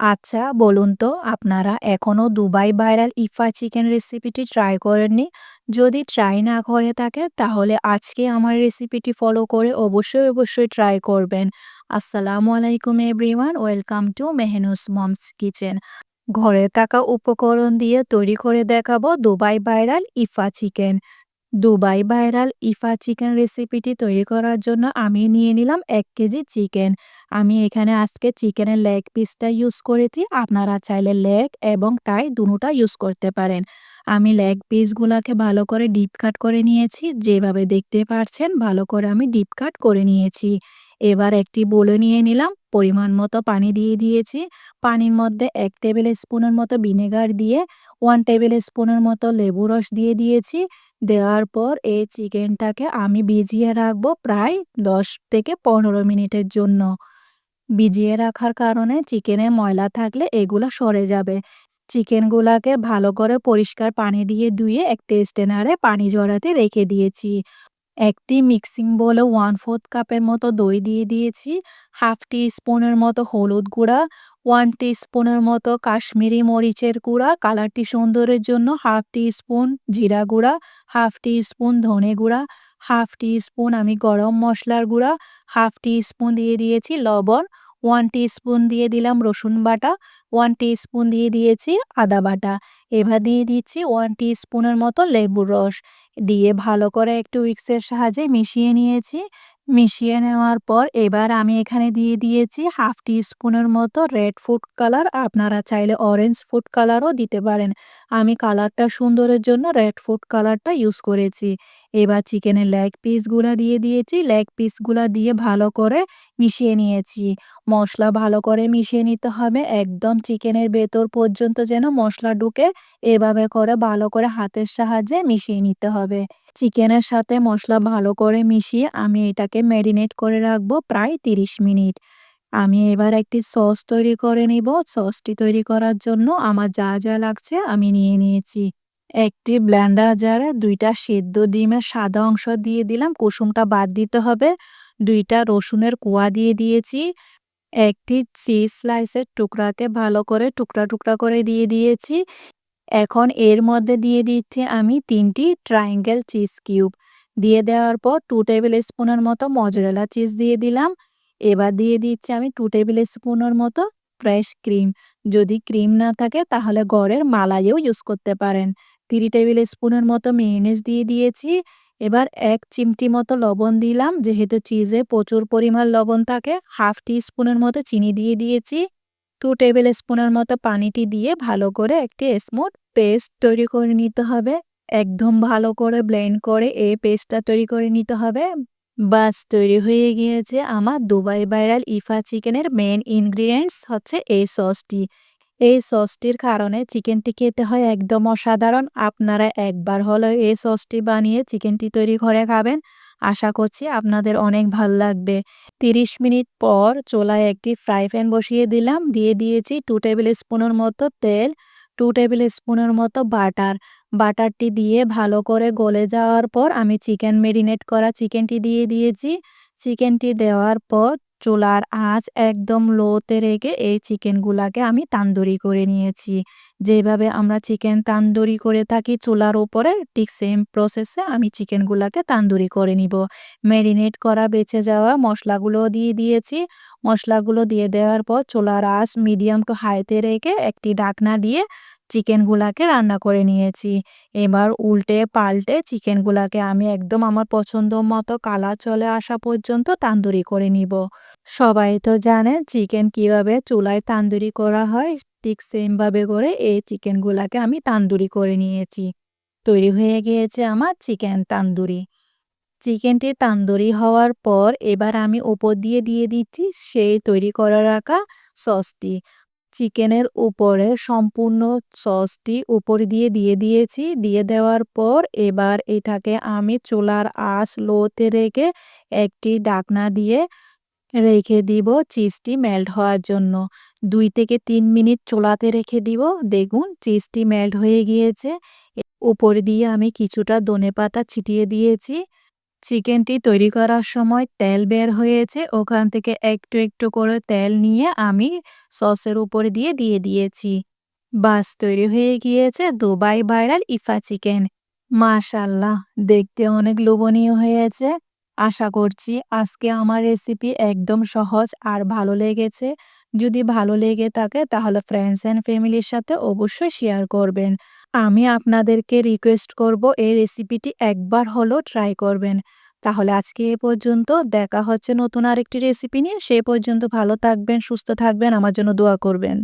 আচ্ছা বলুন তো আপনারা এখনও দুবাই ভাইরাল ইফা চিকেন রেসিপিটি ট্রাই করেননি? যদি ট্রাই না করে থাকে তাহলে আজকে আমার রেসিপিটি ফলো করে অবশ্যই, অবশ্যই ট্রাই করবেন। আসসালামু আলাইকুম everyone welcome to Mehnu's moms kitchen. ঘরে থাকা উপকরণ দিয়ে তৈরি করে দেখাবো দুবাই ভাইরাল ইফা চিকেন। দুবাই ভাইরাল ইফা চিকেন রেসিপিটি তৈরি করার জন্য আমি নিয়ে নিলাম এক কেজি চিকেন। আমি এখানে আজকে চিকেনের লেগ পিসটা ইউজ করেছি। আপনারা চাইলে লেগ এবং তাই দুটা ইউজ করতে পারেন। আমি লেগ পিসগুলোকে ভালো করে ডিপ কাট করে নিয়েছি। যেভাবে দেখতে পারছেন ভালো করে আমি ডিপ কাট করে নিয়েছি। এবার একটি বলে নিয়ে নিলাম, পরিমাণ মতো পানি দিয়ে দিয়েছি। পানির মধ্যে এক টেবিল স্পুনের মতো ভিনেগার দিয়ে, ওয়ান টেবিল স্পুনের মতো লেবু রস দিয়ে দিয়েছি। দেওয়ার পর এই চিকেনটাকে আমি ভিজিয়ে রাখব প্রায় দশ থেকে পনেরো মিনিটের জন্য। ভিজিয়ে রাখার কারণে চিকেনে ময়লা থাকলে এগুলো সরে যাবে। চিকেনগুলাকে ভালো করে পরিষ্কার পানি দিয়ে ধুয়ে একটা স্টেনারে পানি জড়াতে রেখে দিয়েছি। একটি মিক্সিং বলে ওয়ান ফোর্থ কাপের মতো দই দিয়ে দিয়েছি। হাফ টি স্পুনের মতো হলুদ গুঁড়া, ওয়ান টি স্পুনের মতো কাশ্মীরি মরিচের গুঁড়া, কালারটি সুন্দরের জন্য হাফ টি স্পুন জিরা গুঁড়া, হাফ টি স্পুন ধনে গুঁড়া, হাফ টি স্পুন আমি গরম মশলার গুঁড়া, হাফ টি স্পুন দিয়ে দিয়েছি লবণ। ওয়ান স্পুন দিয়ে দিলাম রসুন বাটা, ওয়ান স্পুন দিয়ে দিয়েছি আদা বাটা। এবার দিয়ে দিচ্ছি ওয়ান স্পুনের মতো লেবুর রস। দিয়ে ভালো করে একটু উইক্সের সাহায্যে মিশিয়ে নিয়েছি। মিশিয়ে নেওয়ার পর এবার আমি এখানে দিয়ে দিয়েছি হাফ টি স্পুনের মতো রেড ফুড কালার। আপনারা চাইলে অরেঞ্জ ফুড কালারও দিতে পারেন। আমি কালারটা সুন্দরের জন্য রেড ফুড কালারটা ইউজ করেছি। এবার চিকেনের লেগ পিসগুলো দিয়ে দিয়েছি। লেগ পিসগুলো দিয়ে ভালো করে মিশিয়ে নিয়েছি। মশলা ভালো করে মিশিয়ে নিতে হবে। একদম চিকেনের ভেতর পর্যন্ত যেন মশলা ঢুকে এভাবে করে ভালো করে হাতের সাহায্যে মিশিয়ে নিতে হবে। চিকেনের সাথে মশলা ভালো করে মিশিয়ে আমি এটাকে ম্যারিনেট করে রাখব প্রায় তিরিশ মিনিট। আমি এবার একটি সস তৈরি করে নিব। সসটি তৈরি করার জন্য আমার যা যা লাগছে আমি নিয়ে নিয়েছি। একটি ব্ল্যান্ডার জারে দুইটা সেদ্ধ ডিমের সাদা অংশ দিয়ে দিলাম, কুসুমটা বাদ দিতে হবে। দুইটা রসুনের কুয়া দিয়ে দিয়েছি। একটি চিজ স্লাইসের টুকরাকে ভালো করে টুকরা টুকরা করে দিয়ে দিয়েছি। এখন এর মধ্যে দিয়ে দিচ্ছি আমি তিনটি ট্রায়াঙ্গেল চিজ কিউব। দিয়ে দেওয়ার পর টু টেবিল স্পুনের মতো মজরেলা চিজ দিয়ে দিলাম। এবার দিয়ে দিচ্ছি আমি টু টেবিল স্পুনের মতো ফ্রেশ ক্রিম। যদি ক্রিম না থাকে তাহলে গড়ের মালাইও ইউজ করতে পারেন। থ্রি টেবিল স্পুনের মতো মেয়নিজ দিয়ে দিয়েছি। এবার এক চিমটি মতো লবণ দিলাম, যেহেতু চিজে প্রচুর পরিমাণ লবণ থাকে। হাফ টি স্পুনের মতো চিনি দিয়ে দিয়েছি। টু টেবিল স্পুনের মতো পানিটি দিয়ে ভালো করে একটি স্মুথ পেস্ট তৈরি করে নিতে হবে। একদম ভালো করে ব্লেন্ড করে এই পেস্টটা তৈরি করে নিতে হবে। বাস, তৈরি হয়ে গিয়েছে আমার দুবাই ভাইরাল ইফা চিকেনের মেন ইনগ্রিডিয়েন্টস হচ্ছে এই সসটি। এই সসটির কারণে চিকেনটি খেতে হয় একদম অসাধারণ। আপনারা একবার হলো এই সসটি বানিয়ে চিকেনটি তৈরি করে খাবেন। আশা করছি আপনাদের অনেক ভালো লাগবে। তিরিশ মিনিট পর চোলায় একটি ফ্রাই প্যান বসিয়ে দিলাম। দিয়ে দিয়েছি টু টেবিল স্পুনের মতো তেল টু টেবিল স্পুনের মতো বাটার। বাটারটি দিয়ে ভালো করে গলে যাওয়ার পর আমি চিকেন মেরিনেট করা চিকেনটি দিয়ে দিয়েছি। চিকেনটি দেওয়ার পর চুলার আঁচ একদম লোতে রেখে এই চিকেনগুলাকে আমি তান্দুরি করে নিয়েছি। যেভাবে আমরা চিকেন তান্দুরি করে থাকি, চুলার উপরে ঠিক সেম প্রসেসে আমি চিকেনগুলাকে তান্দুরি করে নিব। ম্যারিনেট করা বেঁচে যাওয়া মশলাগুলো দিয়ে দিয়েছি। মশলাগুলো দিয়ে দেওয়ার পর চুলার আঁচ মিডিয়াম টু হাইতে রেখে একটি ঢাকনা দিয়ে চিকেনগুলাকে রান্না করে নিয়েছি। এবার উল্টে পাল্টে চিকেনগুলাকে আমি একদম আমার পছন্দ মতো কালার চলে আসা পর্যন্ত তান্দুরি করে নিব। সবাই তো জানে চিকেন কীভাবে চুলায় তান্দুরি করা হয় ঠিক সেমভাবে করে এই চিকেনগুলাকে আমি তান্দুরি করে নিয়েছি। তৈরি হয়ে গিয়েছে আমার চিকেন তান্দুরি। চিকেনটি তান্দুরি হওয়ার পর এবার আমি ওপর দিয়ে দিয়ে দিচ্ছি সেই তৈরি করে রাখা সসটি চিকেনের উপরে সম্পূর্ণ সসটি উপর দিয়ে দিয়ে দিয়েছি। দিয়ে দেওয়ার পর এবার এটাকে আমি চুলার আঁচ লোতে রেখে একটি ডাকনা দিয়ে রেখে দিব। চিজটি মেল্ট হওয়ার জন্য। দুই থেকে তিন মিনিট চোলাতে রেখে দিব। দেখুন চিজটি মেল্ট হয়ে গিয়েছে। উপরে দিয়ে আমি কিছুটা দনে পাতা ছিটিয়ে দিয়েছি। চিকেনটি তৈরি করার সময় তেল বের হয়েছে। ওখান থেকে একটু একটু করে তেল নিয়ে আমি সসের উপরে দিয়ে দিয়ে দিয়েছি। বাস তৈরি হয়ে গিয়েছে দুবাই ভাইরাল ইফা চিকেন। মাশাল্লাহ দেখতে অনেক লোভনীয় হয়েছে। আশা করছি আজকে আমার রেসিপি একদম সহজ আর ভালো লেগেছে। যদি ভালো লেগে থাকে, তাহলে ফ্রেন্ডস অ্যান্ড ফ্যামিলির সাথে অবশ্যই শেয়ার করবেন। আমি আপনাদেরকে রিকোয়েস্ট করব এই রেসিপিটি একবার হলো ট্রাই করবেন। তাহলে আজকে এ পর্যন্ত, দেখা হচ্ছে নতুন আরেকটি রেসিপি নিয়ে। সে পর্যন্ত ভালো থাকবেন, সুস্থ থাকবেন, আমার জন্য দোয়া করবেন।